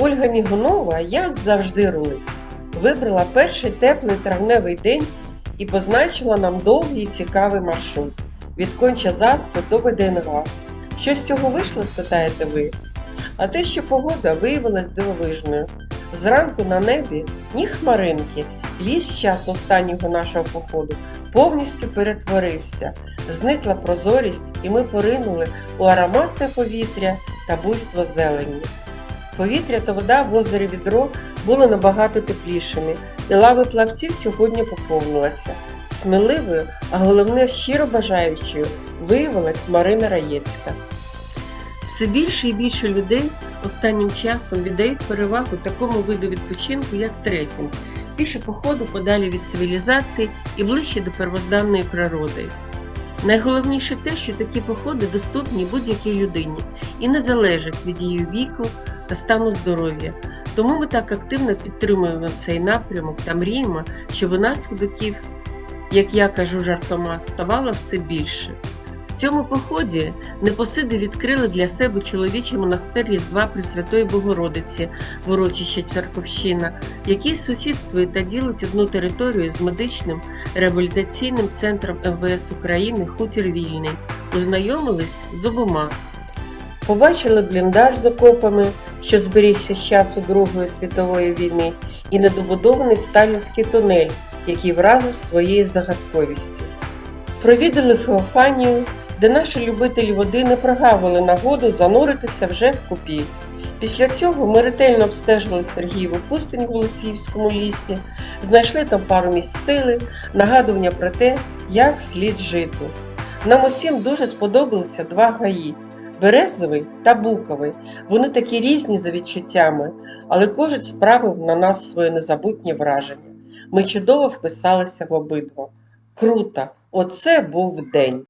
Ольга Мігунова, як завжди, рулить. Вибрала перший теплий травневий день і позначила нам довгий цікавий маршрут від конча заспи до ВДНГ. Що з цього вийшло, спитаєте ви? А те, що погода виявилась дивовижною. Зранку на небі ні хмаринки, ліс з часу останнього нашого походу повністю перетворився, зникла прозорість, і ми поринули у ароматне повітря та буйство зелені. Повітря та вода в озері відро були набагато теплішими, і лави плавців сьогодні поповнилася. Сміливою, а головне щиро бажаючою виявилась Марина Раєцька. Все більше і більше людей останнім часом віддають перевагу такому виду відпочинку, як трекінг, піше походу подалі від цивілізації і ближче до первозданної природи. Найголовніше те, що такі походи доступні будь-якій людині і не залежать від її віку та стану здоров'я. Тому ми так активно підтримуємо цей напрямок та мріємо, щоб у нас ходаків, як я кажу жартома, ставало все більше. В цьому поході непосиди відкрили для себе чоловічий монастир Різдва Пресвятої Богородиці, в урочище Церковщина, який сусідствує та ділить одну територію з медичним реабілітаційним центром МВС України Хутір Вільний. Познайомились з обома. Побачили бліндаж з окопами, що зберігся з часу Другої світової війни, і недобудований сталінський тунель, який вразив своєю загадковістю. Провідали Феофанію, де наші любителі води не прогавили нагоду зануритися вже в купі. Після цього ми ретельно обстежили Сергієву пустинь в Голосіївському лісі, знайшли там пару місць сили, нагадування про те, як слід жити. Нам усім дуже сподобалися два гаї березовий та буковий. Вони такі різні за відчуттями, але кожен справив на нас своє незабутнє враження. Ми чудово вписалися в обидва. Круто! Оце був день!